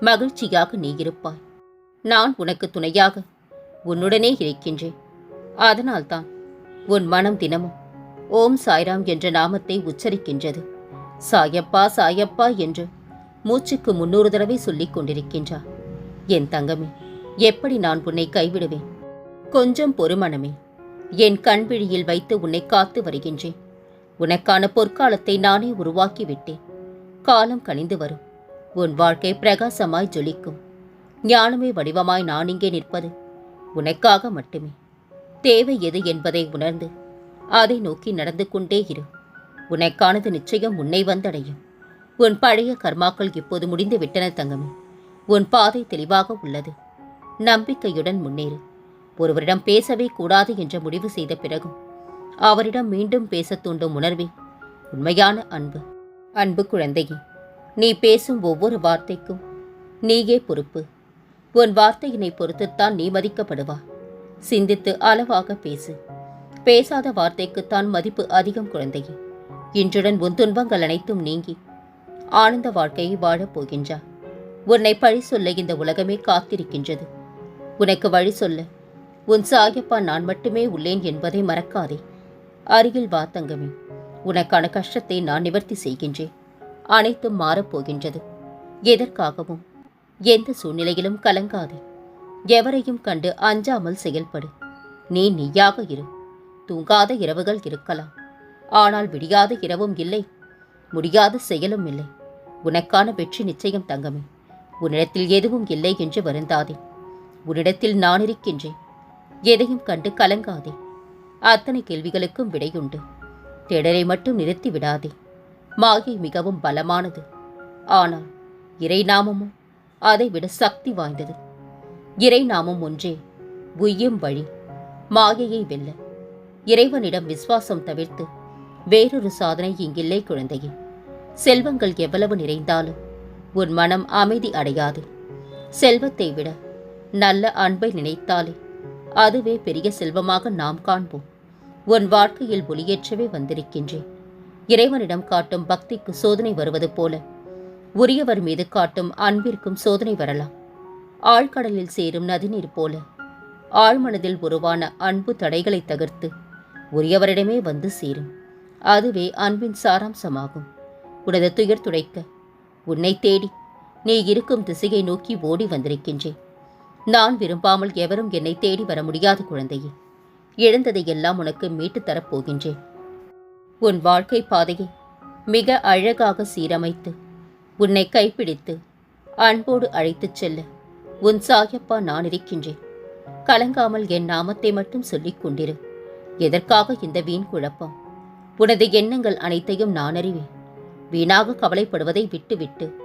மகிழ்ச்சியாக நீ இருப்பாய். நான் உனக்கு துணையாக உன்னுடனே இருக்கின்றேன். அதனால்தான் உன் மனம் தினமும் ஓம் சாய்ராம் என்ற நாமத்தை உச்சரிக்கின்றது. சாயப்பா சாயப்பா என்று மூச்சுக்கு முன்னூறு தடவை சொல்லிக் கொண்டிருக்கின்றார். என் தங்கமே எப்படி நான் உன்னை கைவிடுவேன்? கொஞ்சம் பொறுமணமே என் கண்விழியில் வைத்து உன்னை காத்து வருகின்றேன். உனக்கான பொற்காலத்தை நானே உருவாக்கிவிட்டேன். காலம் கணிந்து வரும். உன் வாழ்க்கை பிரகாசமாய் ஜொலிக்கும். ஞானமே வடிவமாய் நான் இங்கே நிற்பது உனக்காக மட்டுமே. தேவை எது என்பதை உணர்ந்து அதை நோக்கி நடந்து கொண்டே இரு. உனக்கானது நிச்சயம் உன்னை வந்தடையும். உன் பழைய கர்மாக்கள் இப்போது முடிந்து விட்டன தங்கமே. உன் பாதை தெளிவாக உள்ளது. நம்பிக்கையுடன் முன்னேறு. ஒருவரிடம் பேசவே கூடாது என்ற முடிவு செய்த பிறகும் அவரிடம் மீண்டும் பேசத் தூண்டும் உணர்வே உண்மையான அன்பு. அன்பு குழந்தையே நீ பேசும் ஒவ்வொரு வார்த்தைக்கும் நீயே பொறுப்பு. உன் வார்த்தையினை பொறுத்துத்தான் நீ மதிக்கப்படுவா. சிந்தித்து அளவாக பேசு. பேசாத வார்த்தைக்குத்தான் மதிப்பு அதிகம் குழந்தையே. இன்றுடன் உன் துன்பங்கள் அனைத்தும் நீங்கி ஆனந்த வாழ்க்கையை வாழப் போகின்றா. உன்னை பழி சொல்ல இந்த உலகமே காத்திருக்கின்றது. உனக்கு வழி சொல்ல உன் சாயப்பா நான் மட்டுமே உள்ளேன் என்பதை மறக்காதே. அருகில் வா தங்கமே. உனக்கான கஷ்டத்தை நான் நிவர்த்தி செய்கின்றேன். அனைத்தும் மாறப்போகின்றது. எதற்காகவும்? எந்த சூழ்நிலையிலும் கலங்காதே. எவரையும் கண்டு அஞ்சாமல் செயல்படு. நீ நீயாக இரு. தூங்காத இரவுகள் இருக்கலாம். ஆனால் விடியாத இரவும் இல்லை. முடியாத செயலும் இல்லை. உனக்கான வெற்றி நிச்சயம் தங்கமே. உன்னிடத்தில் எதுவும் இல்லை என்று வருந்தாதே. உன்னிடத்தில் நான் இருக்கின்றேன். எதையும் கண்டு கலங்காதே. அத்தனை கேள்விகளுக்கும் விடையுண்டு. தேடலை மட்டும் நிறுத்தி விடாதே மாயை மிகவும் பலமானது. ஆனால் இறைநாமமும் அதைவிட சக்தி வாய்ந்தது. இறைநாமம் ஒன்றே உய்யும் வழி மாயையை வெல்ல. இறைவனிடம் விசுவாசம் தவிர்த்து வேறொரு சாதனை இங்கில்லை குழந்தையே. செல்வங்கள் எவ்வளவு நிறைந்தாலும் உன் மனம் அமைதி அடையாது. செல்வத்தை விட நல்ல அன்பை நினைத்தாலே அதுவே பெரிய செல்வமாக நாம் காண்போம். உன் வாழ்க்கையில் ஒளியேற்றவே வந்திருக்கின்றேன். இறைவனிடம் காட்டும் பக்திக்கு சோதனை வருவது போல. உரியவர் மீது காட்டும் அன்பிற்கும் சோதனை வரலாம். ஆழ்கடலில் சேரும் நதிநீர் போல. ஆழ்மனதில் உருவான அன்பு தடைகளை தகர்த்து உரியவரிடமே வந்து சேரும். அதுவே அன்பின் சாராம்சமாகும். உனது துயர் துடைக்க உன்னை தேடி நீ இருக்கும் திசையை நோக்கி ஓடி வந்திருக்கின்றேன். நான் விரும்பாமல் எவரும் என்னை தேடி வர முடியாது குழந்தையே. இழந்ததை எல்லாம் உனக்கு மீட்டுத் தரப் போகின்றேன். உன் வாழ்க்கை பாதையை மிக அழகாக சீரமைத்து உன்னை கைப்பிடித்து அன்போடு அழைத்துச் செல்ல உன் சாயப்பா நான் இருக்கின்றேன். கலங்காமல் என் நாமத்தை மட்டும் சொல்லிக் கொண்டிரு. எதற்காக இந்த வீண் குழப்பம்? உனது எண்ணங்கள் அனைத்தையும் நான் அறிவேன். வீணாக கவலைப்படுவதை விட்டுவிட்டு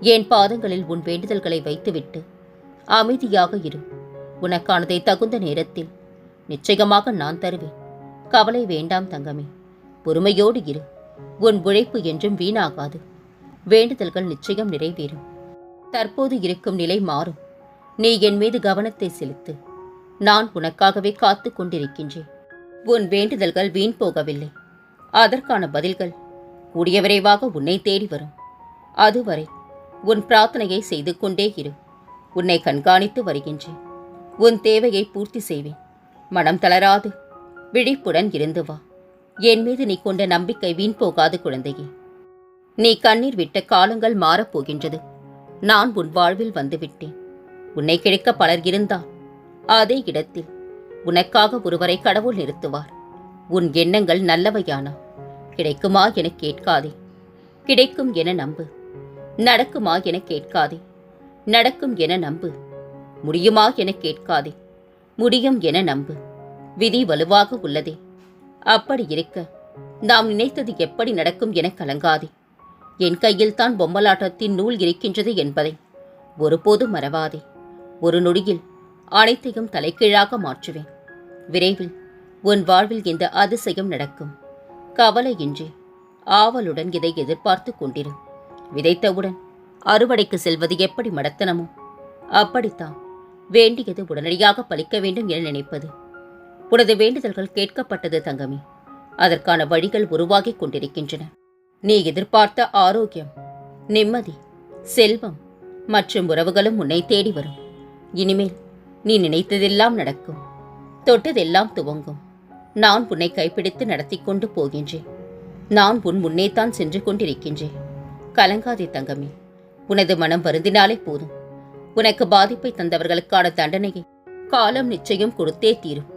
என் பாதங்களில் உன் வேண்டுதல்களை வைத்துவிட்டு அமைதியாக இரு. உனக்கானதை தகுந்த நேரத்தில் நிச்சயமாக நான் தருவேன். கவலை வேண்டாம் தங்கமே. பொறுமையோடு இரு. உன் உழைப்பு என்றும் வீணாகாது. வேண்டுதல்கள் நிச்சயம் நிறைவேறும். தற்போது இருக்கும் நிலை மாறும். நீ என் மீது கவனத்தை செலுத்து. நான் உனக்காகவே காத்து கொண்டிருக்கின்றேன். உன் வேண்டுதல்கள் வீண் போகவில்லை. அதற்கான பதில்கள் கூடிய விரைவாக உன்னை தேடி வரும். அதுவரை உன் பிரார்த்தனையை செய்து கொண்டே இரு. உன்னை கண்காணித்து வருகின்றேன். உன் தேவையை பூர்த்தி செய்வேன். மனம் தளராது. விழிப்புடன் இருந்து வா. என் மீது நீ கொண்ட நம்பிக்கை வீண் போகாது குழந்தையே. நீ கண்ணீர் விட்ட காலங்கள் மாறப்போகின்றது நான் உன் வாழ்வில் வந்துவிட்டேன். உன்னை கிடைக்க பலர் இருந்தால் அதே இடத்தில் உனக்காக ஒருவரை கடவுள் நிறுத்துவார். உன் எண்ணங்கள் நல்லவையானா கிடைக்குமா என கேட்காதே. கிடைக்கும் என நம்பு. நடக்குமா என கேட்காதே. நடக்கும் என நம்பு. முடியுமா என கேட்காதே. முடியும் என நம்பு. விதி வலுவாக உள்ளதே. அப்படி இருக்க. நாம் நினைத்தது எப்படி நடக்கும் என கலங்காதே. என் கையில் தான் பொம்மலாட்டத்தின் நூல் இருக்கின்றது என்பதை ஒருபோதும் மறவாதே. ஒரு நொடியில் அனைத்தையும் தலைகீழாக மாற்றுவேன். விரைவில் உன் வாழ்வில் இந்த அதிசயம் நடக்கும். கவலையின்றி ஆவலுடன் இதை எதிர்பார்த்து கொண்டிரு. விதைத்தவுடன் அறுவடைக்கு செல்வது எப்படி மடத்தனமோ அப்படித்தான் வேண்டியது உடனடியாக பலிக்க வேண்டும் என நினைப்பது. உனது வேண்டுதல்கள் கேட்கப்பட்டது தங்கமி. அதற்கான வழிகள் உருவாகிக் கொண்டிருக்கின்றன. நீ எதிர்பார்த்த ஆரோக்கியம் நிம்மதி செல்வம் மற்றும் உறவுகளும் உன்னை தேடி வரும். இனிமேல் நீ நினைத்ததெல்லாம் நடக்கும். தொட்டதெல்லாம் துவங்கும். நான் உன்னை கைப்பிடித்து நடத்தி கொண்டு போகின்றேன். நான் உன் முன்னேதான் சென்று கொண்டிருக்கின்றேன். கலங்காதே தங்கமே. உனது மனம் வருந்தினாலே போதும். உனக்கு பாதிப்பை தந்தவர்களுக்கான தண்டனையை காலம் நிச்சயம் கொடுத்தே தீரும்.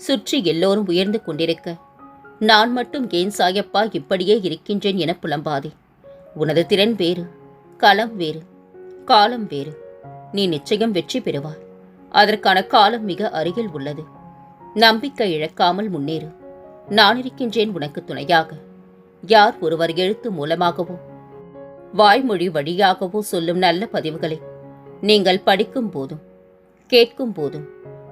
சுற்றி எல்லோரும் உயர்ந்து கொண்டிருக்க. நான் மட்டும் ஏன் சாயப்பா இப்படியே இருக்கின்றேன் என புலம்பாதே. உனது திறன் வேறு களம் வேறு காலம் வேறு. நீ நிச்சயம் வெற்றி பெறுவாய். அதற்கான காலம் மிக அருகில் உள்ளது. நம்பிக்கை இழக்காமல் முன்னேறு. நான் இருக்கின்றேன் உனக்கு துணையாக. யார் ஒருவர் எழுத்து மூலமாகவோ வாய்மொழி வழியாகவோ சொல்லும் நல்ல பதிவுகளை நீங்கள் படிக்கும் போதும் கேட்கும் போதும்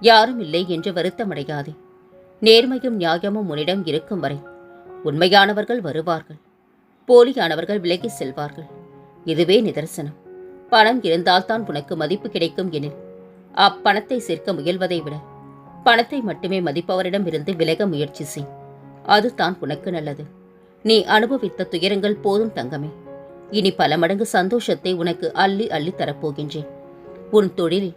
யாரும் இல்லை என்று வருத்தமடையாதே. நேர்மையும் நியாயமும் உன்னிடம் இருக்கும் வரை உண்மையானவர்கள் வருவார்கள். போலியானவர்கள் விலகி செல்வார்கள். இதுவே நிதர்சனம். பணம் இருந்தால்தான் உனக்கு மதிப்பு கிடைக்கும் எனில் அப்பணத்தை சேர்க்க முயல்வதை விட பணத்தை மட்டுமே மதிப்பவரிடம் இருந்து விலக முயற்சி செய். அதுதான் உனக்கு நல்லது. நீ அனுபவித்த துயரங்கள் போதும் தங்கமே. இனி பல மடங்கு சந்தோஷத்தை உனக்கு அள்ளி அள்ளி தரப்போகின்றேன். உன் தொழிலில்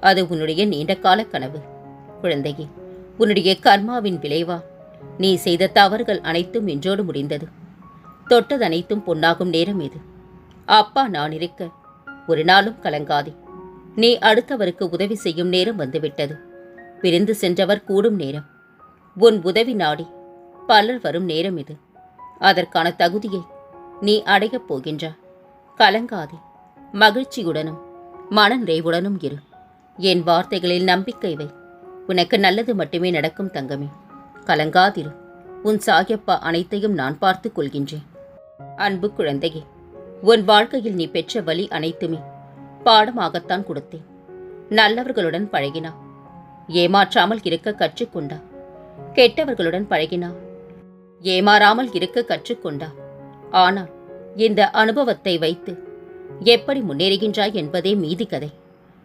அது உன்னுடைய நீண்ட கால கனவு. குழந்தையே உன்னுடைய கர்மாவின் விளைவா? நீ செய்த தவறுகள் அனைத்தும் இன்றோடு முடிந்தது. தொட்டது அனைத்தும் பொன்னாகும் நேரம் இது. அப்பா நான் இருக்க ஒரு நாளும் கலங்காதே. நீ அடுத்தவருக்கு உதவி செய்யும் நேரம் வந்துவிட்டது. பிரிந்து சென்றவர் கூடும் நேரம். உன் உதவி நாடி பலர் வரும் நேரம் இது. அதற்கான தகுதியை நீ அடையப் போகின்றா கலங்காதே. மகிழ்ச்சியுடனும் மன நிறைவுடனும் இரு. என் வார்த்தைகளில் நம்பிக்கை வை. உனக்கு நல்லது மட்டுமே நடக்கும் தங்கமே. கலங்காதிரு. உன் சாயப்பா அனைத்தையும் நான் பார்த்துக் கொள்கின்றேன். அன்பு குழந்தையே உன் வாழ்க்கையில் நீ பெற்ற வழி அனைத்துமே பாடமாகத்தான் கொடுத்தேன். நல்லவர்களுடன் பழகினா. ஏமாற்றாமல் இருக்க கற்றுக்கொண்டா. கெட்டவர்களுடன் பழகினா. ஏமாறாமல் இருக்க கற்றுக்கொண்டா. ஆனால் இந்த அனுபவத்தை வைத்து எப்படி முன்னேறுகின்றாய் என்பதே மீதி கதை.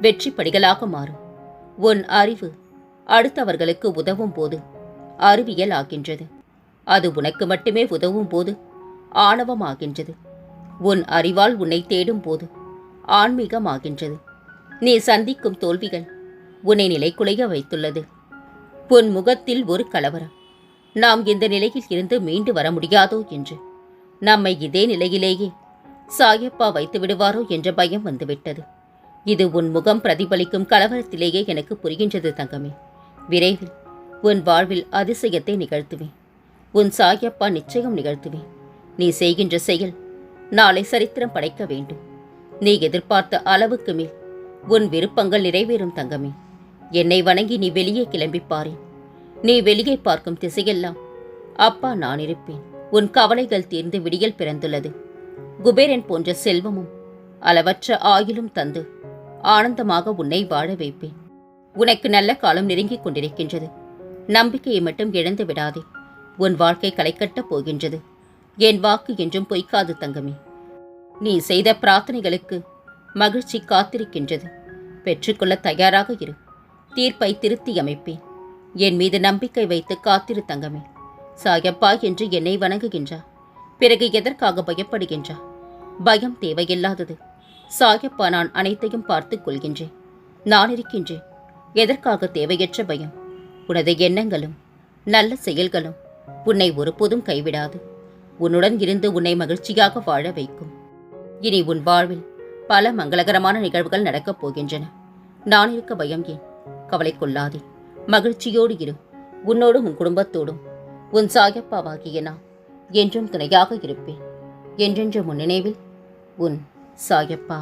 வெற்றி படிகளாக மாறும். உன் அறிவு அடுத்தவர்களுக்கு உதவும் போது அறிவியல் ஆகின்றது. அது உனக்கு மட்டுமே உதவும் போது ஆணவமாகின்றது உன் அறிவால் உன்னை தேடும் போது ஆன்மீகமாகின்றது நீ சந்திக்கும் தோல்விகள் உன்னை நிலைக்குலைய வைத்துள்ளது. உன் முகத்தில் ஒரு கலவரம். நாம் இந்த நிலையில் இருந்து மீண்டு வர முடியாதோ என்று. நம்மை இதே நிலையிலேயே சாயப்பா வைத்து விடுவாரோ என்ற பயம் வந்துவிட்டது. இது உன் முகம் பிரதிபலிக்கும் கலவரத்திலேயே எனக்கு புரிகின்றது தங்கமே. விரைவில் உன் வாழ்வில் அதிசயத்தை நிகழ்த்துவேன். உன் சாயப்பா நிச்சயம் நிகழ்த்துவேன். நீ செய்கின்ற செயல் நாளை சரித்திரம் படைக்க வேண்டும். நீ எதிர்பார்த்த அளவுக்கு மேல் உன் விருப்பங்கள் நிறைவேறும் தங்கமே. என்னை வணங்கி நீ வெளியே கிளம்பி பாரேன் நீ வெளியே பார்க்கும் திசையெல்லாம் அப்பா நான் இருப்பேன். உன் கவலைகள் தீர்ந்து விடியல் பிறந்துள்ளது. குபேரன் போன்ற செல்வமும் அளவற்ற ஆயிலும் தந்து ஆனந்தமாக உன்னை வாழ வைப்பேன். உனக்கு நல்ல காலம் நெருங்கிக் கொண்டிருக்கின்றது. நம்பிக்கையை மட்டும் இழந்து விடாதே. உன் வாழ்க்கை களைக்கட்டப் போகின்றது. என் வாக்கு என்றும் பொய்க்காது தங்கமே. நீ செய்த பிரார்த்தனைகளுக்கு மகிழ்ச்சி காத்திருக்கின்றது. பெற்றுக்கொள்ள தயாராக இரு. தீர்ப்பை திருத்தி அமைப்பேன். என் மீது நம்பிக்கை வைத்து காத்திரு தங்கமே. சாயப்பா என்று என்னை வணங்குகின்றா. பிறகு எதற்காக பயப்படுகின்றா? பயம் தேவையில்லாதது. சாயப்பா நான் அனைத்தையும் பார்த்துக் கொள்கின்றேன். நான் இருக்கின்றேன். எதற்காக தேவையற்ற பயம்? உனது எண்ணங்களும் நல்ல செயல்களும் உன்னை ஒருபோதும் கைவிடாது. உன்னுடன் இருந்து உன்னை மகிழ்ச்சியாக வாழ வைக்கும். இனி உன் வாழ்வில் பல மங்களகரமான நிகழ்வுகள் நடக்கப் போகின்றன. நான் இருக்க பயம் ஏன்? கவலை கொள்ளாதே. மகிழ்ச்சியோடு இரு. உன்னோடும் உன் குடும்பத்தோடும். உன் சாயப்பாவாகிய நான் என்றும் துணையாக இருப்பேன். என்றென்றும் உன் நினைவில் உன் சாயப்பா